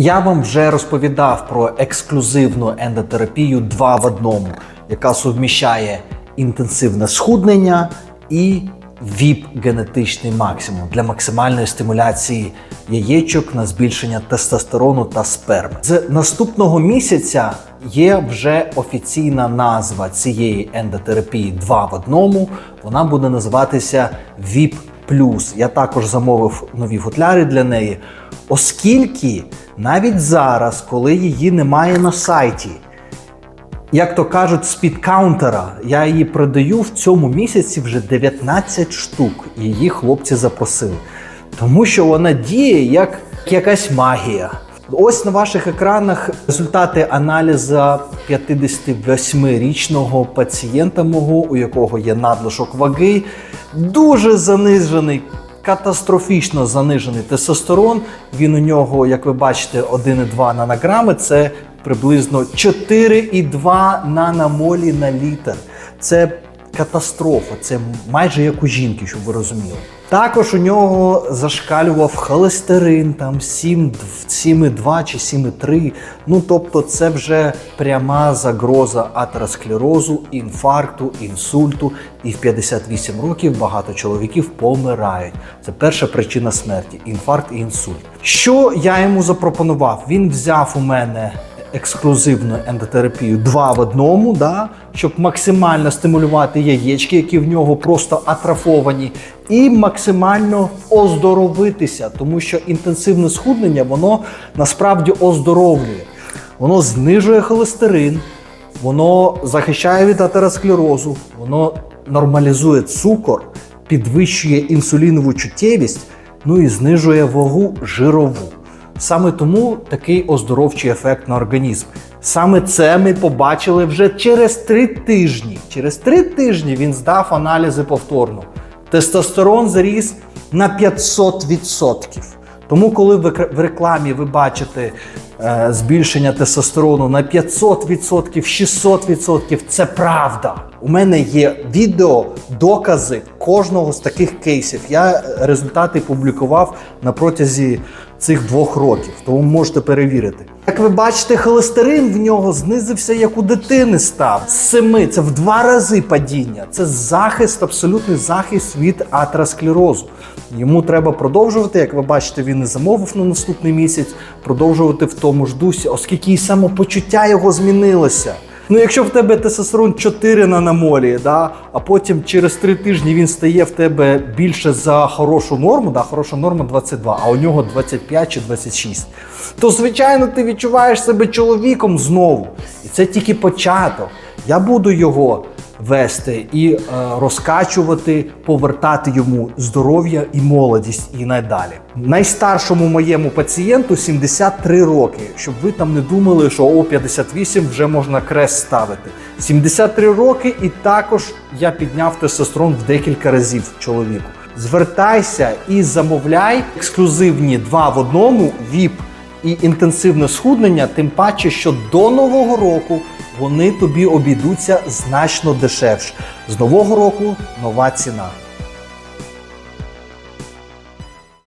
Я вам вже розповідав про ексклюзивну ендотерапію 2 в одному, яка суміщає інтенсивне схуднення і ВІП-генетичний максимум для максимальної стимуляції яєчок на збільшення тестостерону та сперми. З наступного місяця є вже офіційна назва цієї ендотерапії 2 в одному. Вона буде називатися ВІП плюс. Я також замовив нові футляри для неї, оскільки навіть зараз, коли її немає на сайті, як то кажуть, з-під каунтера, я її продаю в цьому місяці вже 19 штук. Її хлопці запросили. Тому що вона діє як якась магія. Ось на ваших екранах результати аналізу 58-річного пацієнта мого, у якого є надлишок ваги, дуже занижений, катастрофічно занижений тестостерон. Він у нього, як ви бачите, 1,2 нанограми. Це приблизно 4,2 наномолі на літр. Це катастрофа, це майже як у жінки, щоб ви розуміли. Також у нього зашкалював холестерин, там 7, 7,2 чи 7,3. Ну тобто, це вже пряма загроза атеросклерозу, інфаркту, інсульту. І в 58 років багато чоловіків помирають. Це перша причина смерті інфаркт і інсульт. Що я йому запропонував? Він взяв у мене ексклюзивну ендотерапію два в одному, да, щоб максимально стимулювати яєчки, які в нього просто атрофовані, і максимально оздоровитися, тому що інтенсивне схуднення воно насправді оздоровлює. Воно знижує холестерин, воно захищає від атеросклерозу, воно нормалізує цукор, підвищує інсулінову чуттєвість, ну і знижує вагу жирову. Саме тому такий оздоровчий ефект на організм. Саме це ми побачили вже через три тижні. Через три тижні він здав аналізи повторно. Тестостерон зріс на 500%. Тому, коли в рекламі ви бачите збільшення тестостерону на 500%, 600%, це правда. У мене є відео, докази кожного з таких кейсів. Я е, результати публікував на протязі цих двох років, тому можете перевірити. Як ви бачите, холестерин в нього знизився як у дитини став з 7. Це в два рази падіння. Це захист, абсолютний захист від атеросклерозу. Йому треба продовжувати. Як ви бачите, він і замовив на наступний місяць, продовжувати в тому ж дусі, оскільки і самопочуття його змінилося. Ну, якщо в тебе тестостерон 4 наномолі, да, а потім через 3 тижні він стає в тебе більше за хорошу норму, да, хороша норма 22, а у нього 25 чи 26, то звичайно ти відчуваєш себе чоловіком знову. І це тільки початок. Я буду його вести і е, розкачувати, повертати йому здоров'я і молодість і надалі. Найстаршому моєму пацієнту 73 роки, щоб ви там не думали, що о 58 вже можна крест ставити. 73 роки, і також я підняв тестостерон в декілька разів чоловіку. Звертайся і замовляй ексклюзивні два в одному ВІП і інтенсивне схуднення, тим паче, що до нового року вони тобі обійдуться значно дешевше. З нового року нова ціна.